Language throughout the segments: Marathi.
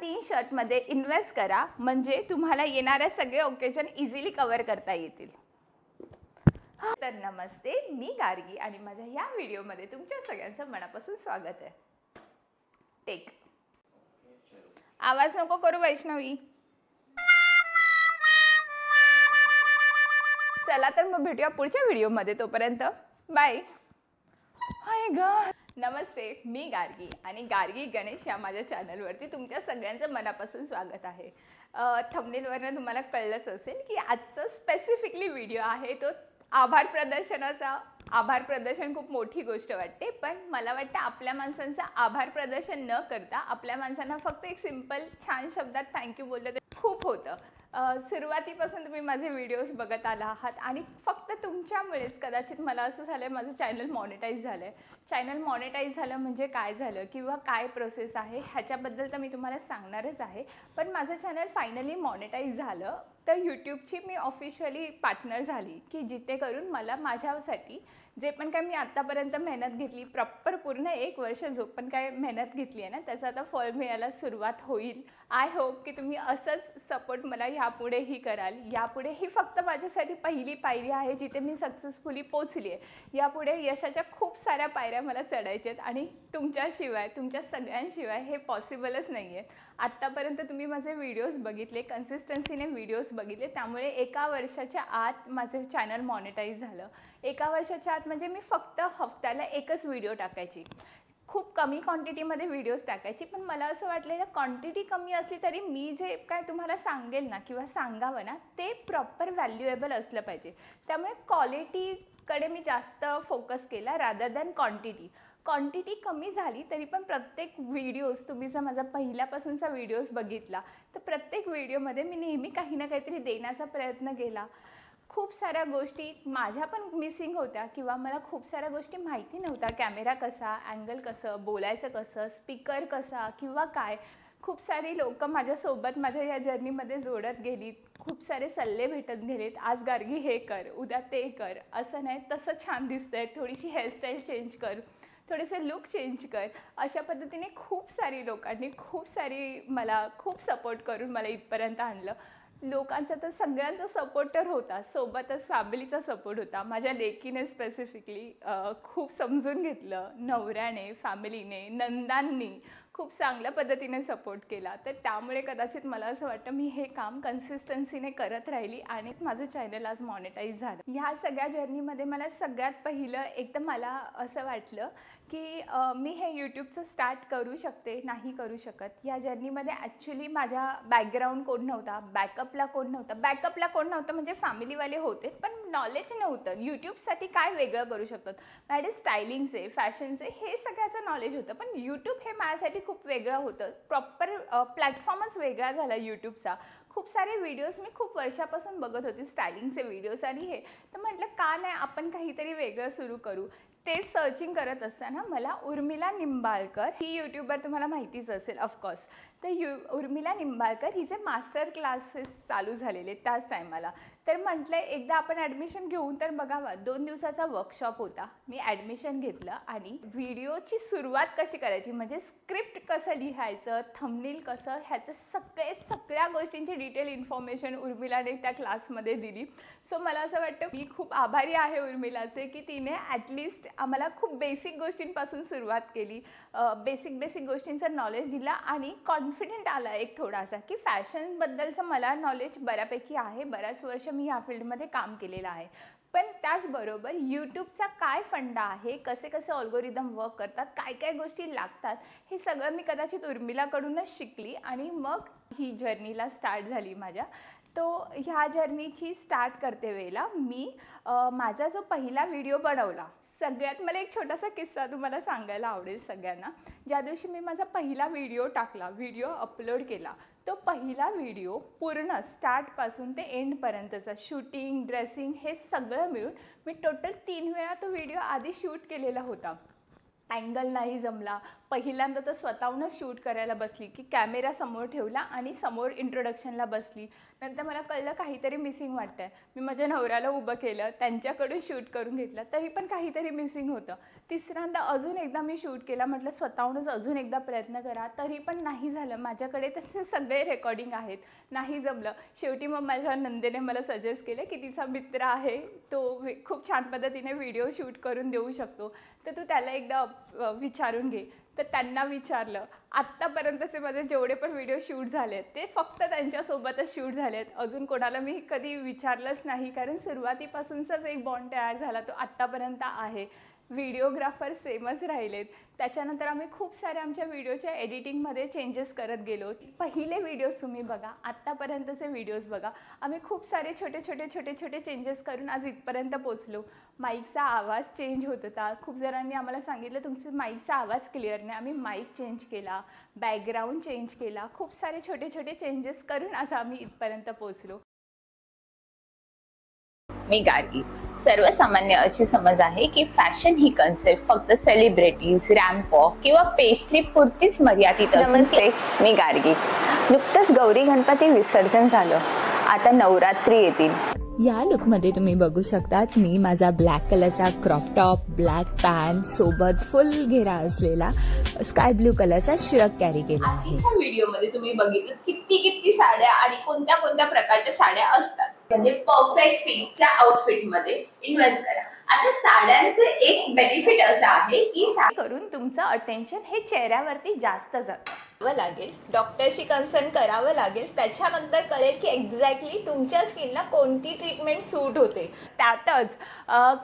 तीन शर्टमध्ये इन्व्हेस्ट करा. म्हणजे तुम्हाला येणाऱ्या सगळे ओकेजन इझिली कवर करता येतील. तर नमस्ते मी गार्गी आणि माझ्या या व्हिडिओमध्ये तुमच्या सगळ्यांचं मनापासून स्वागत आहे. टेक आवाज नको करू वैष्णवी. चला तर मग भेटूया पुढच्या व्हिडिओमध्ये तोपर्यंत. बाय हाय ग नमस्ते मी गार्गी आणि गार्गी गणेश या माझ्या चॅनलवरती तुमच्या सगळ्यांचं मनापासून स्वागत आहे. थंबनेलवरनं तुम्हाला कळलंच असेल की आजचा स्पेसिफिकली व्हिडिओ आहे तो आभार प्रदर्शनाचा. आभार प्रदर्शन खूप मोठी गोष्ट वाटते पण मला वाटतं आपल्या माणसांचं आभार प्रदर्शन न करता आपल्या माणसांना फक्त एक सिंपल छान शब्दात थँक्यू बोललं तर खूप होतं. सुरुवातीपासून तुम्ही माझे व्हिडिओज बघत आला आहात आणि फक्त तुमच्यामुळेच कदाचित मला असं झालं आहे माझं चॅनल मॉनिटाईज झालं आहे चॅनल मॉनिटाईज झालं म्हणजे काय झालं किंवा काय प्रोसेस आहे ह्याच्याबद्दल तर मी तुम्हाला सांगणारच आहे पण माझं चॅनल फायनली मॉनिटाईज झालं. यूट्यूबची मी ऑफिशियली पार्टनर झाली की जिथे करून मला माझ्यासाठी जे पण काय मी आत्तापर्यंत मेहनत घेतली प्रॉपर पूर्ण एक वर्ष जो पण काय मेहनत घेतली आहे ना त्याचं आता फळ मिळायला सुरुवात होईल. आय होप की तुम्ही असंच सपोर्ट मला यापुढेही कराल. यापुढे ही फक्त माझ्यासाठी पहिली पायरी आहे जिथे मी सक्सेसफुली पोचली आहे. यापुढे यशाच्या खूप साऱ्या पायऱ्या मला चढायच्या आहेत आणि तुमच्याशिवाय तुमच्या सगळ्यांशिवाय हे पॉसिबलच नाही आहे आत्तापर्यंत तुम्ही माझे व्हिडिओज बघितले कन्सिस्टन्सीने व्हिडिओज बघितले त्यामुळे एका वर्षाच्या आत माझे चॅनल मॉनिटाईज झालं. एका वर्षाच्या आत म्हणजे मी फक्त हफ्त्याला एकच व्हिडिओ टाकायची. खूप कमी क्वांटिटीमध्ये व्हिडिओज टाकायची पण मला असं वाटलेलं क्वांटिटी कमी असली तरी मी जे काय तुम्हाला सांगेल ना किंवा सांगावं ना ते प्रॉपर व्हॅल्युएबल असलं पाहिजे. त्यामुळे क्वालिटीकडे मी जास्त फोकस केला रादर दॅन क्वांटिटी क्वांटिटी कमी झाली तरी पण प्रत्येक व्हिडिओज तुम्ही जर माझा पहिल्यापासूनचा व्हिडिओज बघितला तर प्रत्येक व्हिडिओमध्ये मी नेहमी काही ना काहीतरी देण्याचा प्रयत्न केला. खूप साऱ्या गोष्टी माझ्या पण मिसिंग होत्या किंवा मला खूप साऱ्या गोष्टी माहिती नव्हत्या. कॅमेरा कसा अँगल कसं बोलायचं कसं स्पीकर कसा किंवा काय. खूप सारी लोकं माझ्यासोबत माझ्या या जर्नीमध्ये जोडत गेलीत. खूप सारे सल्ले भेटत गेलेत. आज गार्गी हे कर उद्या ते कर. असं नाही तसं छान दिसतंय. थोडीशी हेअरस्टाईल चेंज कर. थोडेसे लुक चेंज कर. अशा पद्धतीने खूप सारी लोकांनी खूप सारी मला खूप सपोर्ट करून मला इथपर्यंत आणलं. लोकांचा तर सगळ्यांचा सपोर्ट तर होता. सोबतच फॅमिलीचा सपोर्ट होता. माझ्या लेकीने स्पेसिफिकली खूप समजून घेतलं. नवऱ्याने फॅमिलीने नंदांनी खूप चांगल्या पद्धतीने सपोर्ट केला. तर त्यामुळे कदाचित मला असं वाटतं मी हे काम कन्सिस्टन्सीने करत राहिली आणि माझं चॅनल आज मॉनिटाईज झालं. ह्या सगळ्या जर्नीमध्ये मला सगळ्यात पहिलं एकदम मला असं वाटलं की मी हे यूट्यूबचं स्टार्ट करू शकते नाही करू शकत. या जर्नीमध्ये ॲक्च्युली माझ्या बॅकग्राऊंड कोण नव्हता बॅकअपला कोण नव्हता. बॅकअपला कोण नव्हतं म्हणजे फॅमिलीवाले होते पण नॉलेज नव्हतं. यूट्यूबसाठी काय वेगळं करू शकतात माझ्याकडे स्टायलिंगचे फॅशनचे हे सगळ्याचं नॉलेज होतं. पण यूट्यूब हे माझ्यासाठी खूप वेगळं होतं. प्रॉपर प्लॅटफॉर्मच वेगळा झाला यूट्यूबचा खूप सारे व्हिडिओज मी खूप वर्षापासून बघत होते स्टायलिंगचे व्हिडिओज आणि हे. तर म्हटलं का नाही आपण काहीतरी वेगळं सुरू करू? ते सर्चिंग करत असताना मला उर्मिला निंबाळकर ही यूट्यूबवर तुम्हाला माहितीच असेल ऑफकोर्स तर यू उर्मिला निंबाळकर हिचे मास्टर क्लासेस चालू झालेले त्याच टायमाला तर म्हटलं एकदा आपण ॲडमिशन घेऊन तर बघावा दोन दिवसाचा वर्कशॉप होता. मी ॲडमिशन घेतलं आणि व्हिडिओची सुरुवात कशी करायची? म्हणजे स्क्रिप्ट कसं लिहायचं थंबनील कसं ह्याचं सगळे सगळ्या गोष्टींची डिटेल इन्फॉर्मेशन उर्मिलाने त्या क्लासमध्ये दिली. सो मला असं वाटतं मी खूप आभारी आहे उर्मिलाचे की तिने ॲटलिस्ट आम्हाला खूप बेसिक गोष्टींपासून सुरुवात केली. बेसिक बेसिक गोष्टींचं नॉलेज दिला आणि कॉन्फिडेंट आला एक थोडासा की फॅशनबद्दलचं मला नॉलेज बऱ्यापैकी आहे. बऱ्याच वर्ष मी ह्या फील्डमध्ये काम केलेलं आहे. पण त्याचबरोबर यूट्यूबचा काय फंडा आहे? कसे कसे ऑल्गोरिदम वर्क करतात? काय काय गोष्टी लागतात? हे सगळं मी कदाचित उर्मिलाकडूनच शिकली आणि मग ही जर्नीला स्टार्ट झाली माझ्या. तो ह्या जर्नीची स्टार्ट करते वेळेला मी माझा जो पहिला व्हिडिओ बनवला सगळ्यात मला एक छोटासा किस्सा तुम्हाला सांगायला आवडेल सगळ्यांना. ज्या दिवशी मी माझा पहिला व्हिडिओ टाकला व्हिडिओ अपलोड केला तो पहिला व्हिडिओ पूर्ण स्टार्टपासून ते एंडपर्यंतचा शूटिंग ड्रेसिंग हे सगळं मिळून मी टोटल तीन वेळा तो व्हिडिओ आधी शूट केलेला होता. अँगल नाही जमला पहिल्यांदा तर स्वतःहूनच शूट करायला बसली की कॅमेरा समोर ठेवला आणि समोर इंट्रोडक्शनला बसली. नंतर मला कळलं काहीतरी मिसिंग वाटतं आहे मी माझ्या नवऱ्याला उभं केलं त्यांच्याकडून शूट करून घेतलं तरी पण काहीतरी मिसिंग होतं. तिसऱ्यांदा अजून एकदा मी शूट केला म्हटलं स्वतःहूनच अजून एकदा प्रयत्न करा तरी पण नाही झालं. माझ्याकडे तसे सगळे रेकॉर्डिंग आहेत. नाही जमलं. शेवटी मग माझ्या नंदेने मला सजेस्ट केलं की तिचा मित्र आहे तो खूप छान पद्धतीने व्हिडिओ शूट करून देऊ शकतो. तर तू त्याला एकदा विचारून घे. तर त्यांना विचारलं आत्तापर्यंतचे माझे जेवढे पण व्हिडिओ शूट झाले ते फक्त त्यांच्यासोबतच शूट झाले आहेत अजून कोणाला मी कधी विचारलंच नाही कारण सुरुवातीपासूनचाच एक बॉन्ड तयार झाला तो आत्तापर्यंत आहे. व्हिडिओग्राफर सेमच राहिलेत. त्याच्यानंतर आम्ही खूप सारे आमच्या व्हिडिओच्या एडिटिंगमध्ये चेंजेस करत गेलो. पहिले व्हिडिओज तुम्ही बघा आत्तापर्यंतचे व्हिडिओज बघा. आम्ही खूप सारे छोटे छोटे छोटे छोटे चेंजेस करून आज इथपर्यंत पोचलो माईकचा आवाज चेंज होत होता. खूप जणांनी आम्हाला सांगितलं तुमचे माईकचा आवाज क्लिअर नाही. आम्ही माईक चेंज केला बॅकग्राऊंड चेंज केला. खूप सारे छोटे छोटे चेंजेस करून आज आम्ही इथपर्यंत पोचलो मी गार्गी सर्वसामान्य अशी समज आहे की फॅशन ही कन्सेप्ट फक्त सेलिब्रिटीज रॅम्प वॉक किंवा पेज ट्रिप पुरतीच मर्यादित नमस्ते मी गार्गी. नुकतंच गौरी गणपती विसर्जन झालं. आता नवरात्री येतील. या लुकमध्ये तुम्ही बघू शकतात मी माझा ब्लॅक कलरचा क्रॉप टॉप ब्लॅक पॅन्ट सोबत फुल घेरा असलेला स्काय ब्ल्यू कलरचा श्रग कॅरी केला आहे. व्हिडिओमध्ये तुम्ही बघितलं किती किती साड्या आणि कोणत्या कोणत्या प्रकारच्या साड्या असतात. म्हणजे परफेक्ट फिटच्या आउटफिटमध्ये इन्व्हेस्ट करा. आता साड्यांचे एक बेनिफिट असं आहे की साडी करून तुमचं अटेन्शन हे चेहऱ्यावरती जास्त जातं. लागेल डॉक्टरशी कन्सर्न करावं लागेल त्याच्यानंतर कळेल की एक्झॅक्टली तुमच्या स्किनला कोणती ट्रीटमेंट सूट होते. त्यातच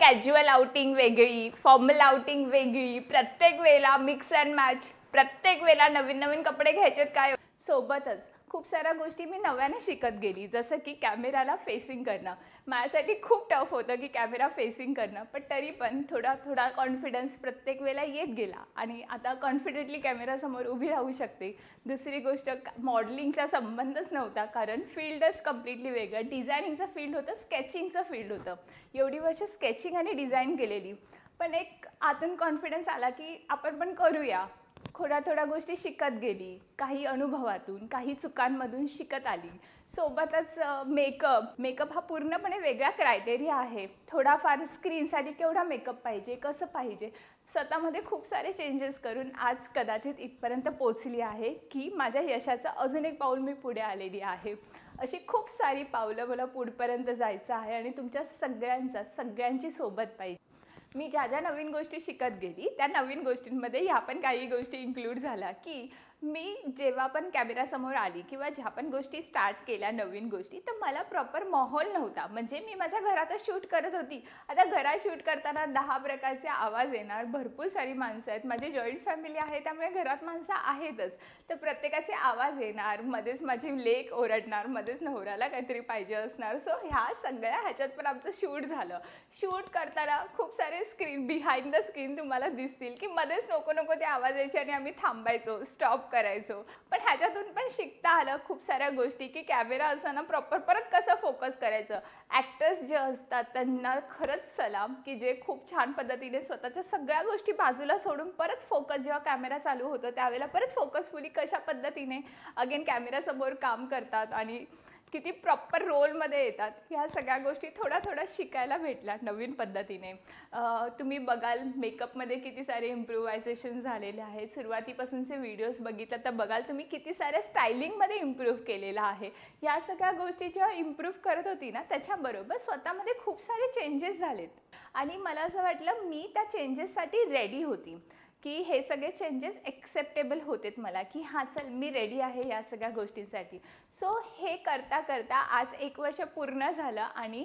कॅज्युअल आउटिंग वेगळी फॉर्मल आउटिंग वेगळी प्रत्येक वेळेला मिक्स अँड मॅच प्रत्येक वेळेला नवीन नवीन कपडे घ्यायचेत काय? सोबतच खूप साऱ्या गोष्टी मी नव्याने शिकत गेली. जसं की कॅमेराला फेसिंग करणं. माझ्यासाठी खूप टफ होतं की कॅमेरा फेसिंग करणं पण तरी पण थोडा थोडा कॉन्फिडन्स प्रत्येक वेळेला येत गेला. आणि आता कॉन्फिडेंटली कॅमेरासमोर उभी राहू शकते. दुसरी गोष्ट मॉडेलिंगचा संबंधच नव्हता कारण फील्डच कम्प्लिटली वेगळं. डिझायनिंगचं फील्ड होतं स्केचिंगचं फील्ड होतं. एवढी वर्ष स्केचिंग आणि डिझाईन केलेली. पण एक आतून कॉन्फिडन्स आला की आपण पण करूया. थोड्या थोड्या गोष्टी शिकत गेली काही अनुभवातून काही चुकांमधून शिकत आली. सोबतच मेकअप मेकअप हा पूर्णपणे वेगळा क्रायटेरिया आहे. थोडाफार स्क्रीनसाठी केवढा मेकअप पाहिजे कसं पाहिजे स्वतःमध्ये खूप सारे चेंजेस करून आज कदाचित इथपर्यंत पोचली आहे की माझ्या यशाचं अजून एक पाऊल मी पुढे आलेली आहे. अशी खूप सारी पावलं मला पुढपर्यंत जायचं आहे आणि तुमच्या सगळ्यांचा सगळ्यांची सोबत पाहिजे. मी ज्या ज्या नवीन गोष्टी शिकत गेली त्या नवीन गोष्टींमध्ये ह्या पण काही गोष्टी इन्क्लूड झाल्या की मी जेव्हा पण कॅमेरासमोर आली किंवा ज्या पण गोष्टी स्टार्ट केल्या नवीन गोष्टी तर मला प्रॉपर माहोल नव्हता. म्हणजे मी माझ्या घरातच शूट करत होती. आता घरात शूट करताना दहा प्रकारचे आवाज येणार भरपूर सारी माणसं आहेत. माझी जॉईंट फॅमिली आहे त्यामुळे घरात माणसं आहेतच. तर प्रत्येकाचे आवाज येणार मध्येच माझी लेक ओरडणार मध्येच नवऱ्याला काहीतरी पाहिजे असणार. सो ह्या सगळ्या ह्याच्यात पण आमचं शूट झालं. शूट करताना खूप सारे स्क्रीन बिहाइंड द स्क्रीन तुम्हाला दिसतील की मध्येच नको नको ते आवाज यायचे आणि आम्ही थांबायचो. स्टॉप करायचो. पण ह्याच्यातून पण शिकता आलं खूप साऱ्या गोष्टी की कॅमेरा असताना प्रॉपर परत कसं फोकस करायचं? ॲक्टर्स जे असतात त्यांना खरंच सलाम की जे खूप छान पद्धतीने स्वतःच्या सगळ्या गोष्टी बाजूला सोडून परत फोकस जेव्हा कॅमेरा चालू होतो त्यावेळेला परत फोकसफुली कशा पद्धतीने अगेन कॅमेरासमोर काम करतात आणि किती प्रॉपर रोलमध्ये येतात ह्या सगळ्या गोष्टी थोड्या थोड्या शिकायला भेटल्या नवीन पद्धतीने. तुम्ही बघाल मेकअपमध्ये किती सारे इम्प्रुव्हायझेशन झालेले आहेत. सुरुवातीपासूनचे व्हिडिओज बघितलं तर बघाल तुम्ही किती साऱ्या स्टायलिंगमध्ये इम्प्रूव्ह केलेलं आहे. या सगळ्या गोष्टी जेव्हा इम्प्रूव्ह करत होती ना त्याच्याबरोबर स्वतःमध्ये खूप सारे चेंजेस झालेत. आणि मला असं वाटलं मी त्या चेंजेससाठी रेडी होती. की हे सगळे चेंजेस एक्सेप्टेबल होतेत मला की हां चल मी रेडी आहे या सगळ्या गोष्टींसाठी. सो हे करता करता आज एक वर्ष पूर्ण झालं आणि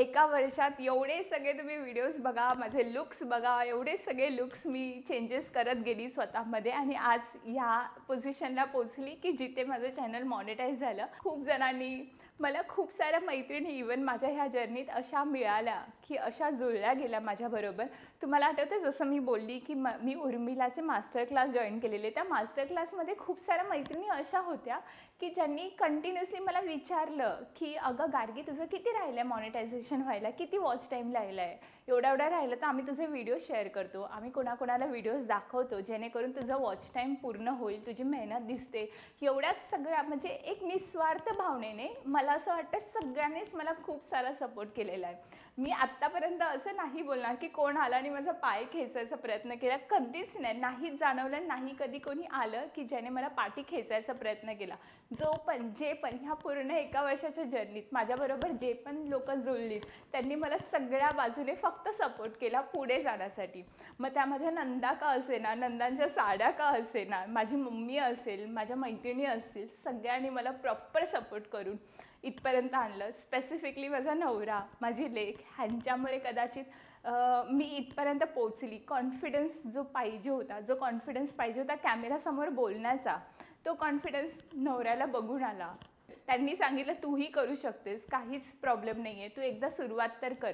एका वर्षात एवढे सगळे तुम्ही व्हिडिओज बघा माझे लुक्स बघा एवढे सगळे लुक्स मी चेंजेस करत गेली स्वतःमध्ये आणि आज ह्या पोझिशनला पोचली की जिथे माझं चॅनल मॉनिटाईज झालं खूप जणांनी मला खूप साऱ्या मैत्रिणी इवन माझ्या ह्या जर्नीत अशा मिळाल्या. की अशा जुळल्या गेल्या माझ्याबरोबर तुम्हाला आठवतं जसं मी बोलली की म मी उर्मिलाचे मास्टर क्लास जॉईन केलेले. त्या मास्टर क्लासमध्ये खूप साऱ्या मैत्रिणी अशा होत्या की ज्यांनी कंटिन्युअसली मला विचारलं की अगं गार्गी तुझं किती राहिलं आहे मॉनिटायझेशन व्हायला? किती वॉच टाईम राहिला आहे एवढा एवढा राहिलं तर आम्ही तुझे व्हिडिओ शेअर करतो. आम्ही कोणाकोणाला व्हिडिओज दाखवतो जेणेकरून तुझं वॉच टाईम पूर्ण होईल तुझी मेहनत दिसते. एवढ्या सगळ्या म्हणजे एक निस्वार्थ भावनेने मला असं वाटतं सगळ्यांनीच मला खूप सारा सपोर्ट केलेला आहे. मी आत्तापर्यंत असं नाही बोलणार की कोण आला आणि माझा पाय खेचायचा प्रयत्न केला. कधीच नाही. नाहीच जाणवलं नाही कधी कोणी आलं की ज्याने मला पाठी खेचायचा प्रयत्न केला. जो पण जे पण ह्या पूर्ण एका वर्षाच्या जर्नीत माझ्याबरोबर जे पण लोक जुळलीत त्यांनी मला सगळ्या बाजूने फक्त सपोर्ट केला पुढे जाण्यासाठी. मग त्या माझ्या नंदा का असेना नंदांच्या साड्या का असेना माझी मम्मी असेल माझ्या मैत्रिणी असतील सगळ्यांनी मला प्रॉपर सपोर्ट करून इथपर्यंत आणलं. स्पेसिफिकली माझा नवरा माझी लेख ह्यांच्यामुळे कदाचित मी इथपर्यंत पोचली कॉन्फिडन्स जो पाहिजे होता जो कॉन्फिडन्स पाहिजे होता कॅमेरासमोर बोलण्याचा तो कॉन्फिडन्स नवऱ्याला बघून आला. त्यांनी सांगितलं तूही करू शकतेस काहीच प्रॉब्लेम नाही आहे तू एकदा सुरुवात तर कर.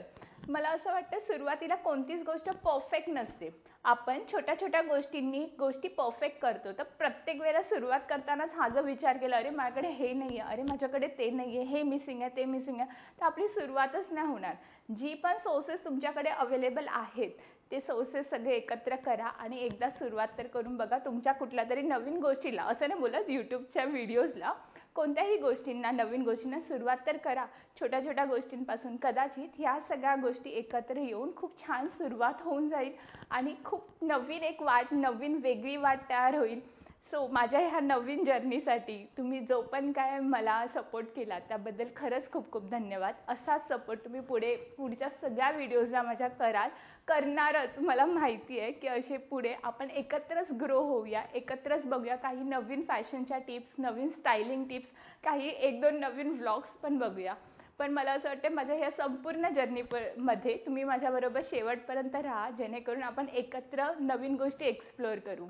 मला असं वाटतं सुरुवातीला कोणतीच गोष्ट परफेक्ट नसते. आपण छोट्या छोट्या गोष्टींनी गोष्टी परफेक्ट करतो. तर प्रत्येक वेळेला सुरुवात करतानाच हा जो विचार केला अरे माझ्याकडे हे नाही आहे अरे माझ्याकडे ते नाही आहे हे मिसिंग आहे ते मिसिंग आहे तर आपली सुरुवातच नाही होणार. जी पण सोर्सेस तुमच्याकडे अवेलेबल आहेत ते सोर्सेस सगळे एकत्र करा आणि एकदा सुरुवात तर करून बघा तुमच्या कुठल्या तरी नवीन गोष्टीला असं नाही बोलत यूट्यूबच्या व्हिडिओजला कोणत्याही गोष्टींना नवीन गोष्टींना सुरुवात तर करा. छोट्या छोट्या गोष्टींपासून कदाचित ह्या सगळ्या गोष्टी एकत्र येऊन खूप छान सुरुवात होऊन जाईल आणि खूप नवीन एक वाट नवीन वेगळी वाट तयार होईल. सो माझ्या ह्या नवीन जर्नीसाठी तुम्ही जो पण काय मला सपोर्ट केला त्याबद्दल खरंच खूप खूप धन्यवाद. असाच सपोर्ट तुम्ही पुढे पुढच्या सगळ्या व्हिडिओजला माझ्या कराल. करणारच मला माहिती आहे की असे पुढे आपण एकत्रच ग्रो होऊया एकत्रच बघूया. काही नवीन फॅशनच्या टिप्स नवीन स्टायलिंग टिप्स काही एक दोन नवीन व्लॉग्स पण बघूया. पण मला असं वाटतं माझ्या ह्या संपूर्ण जर्नी प मध्ये तुम्ही माझ्याबरोबर शेवटपर्यंत राहा जेणेकरून आपण एकत्र नवीन गोष्टी एक्सप्लोअर करू.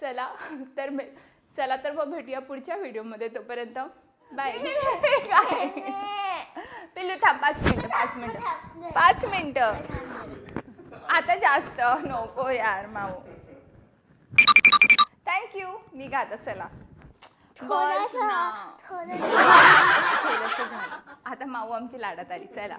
चला तर मे चला तर मग भेटूया पुढच्या व्हिडिओमध्ये तोपर्यंत. बाय काय पिल्लू थांब पाच मिनटं पाच मिनटं. पाच मिनटं. आता जास्त नको यार माऊ थँक्यू निघा आता चला. बस ना. थोडंसं. झालं. आता माऊ आमची लाडात आली चला.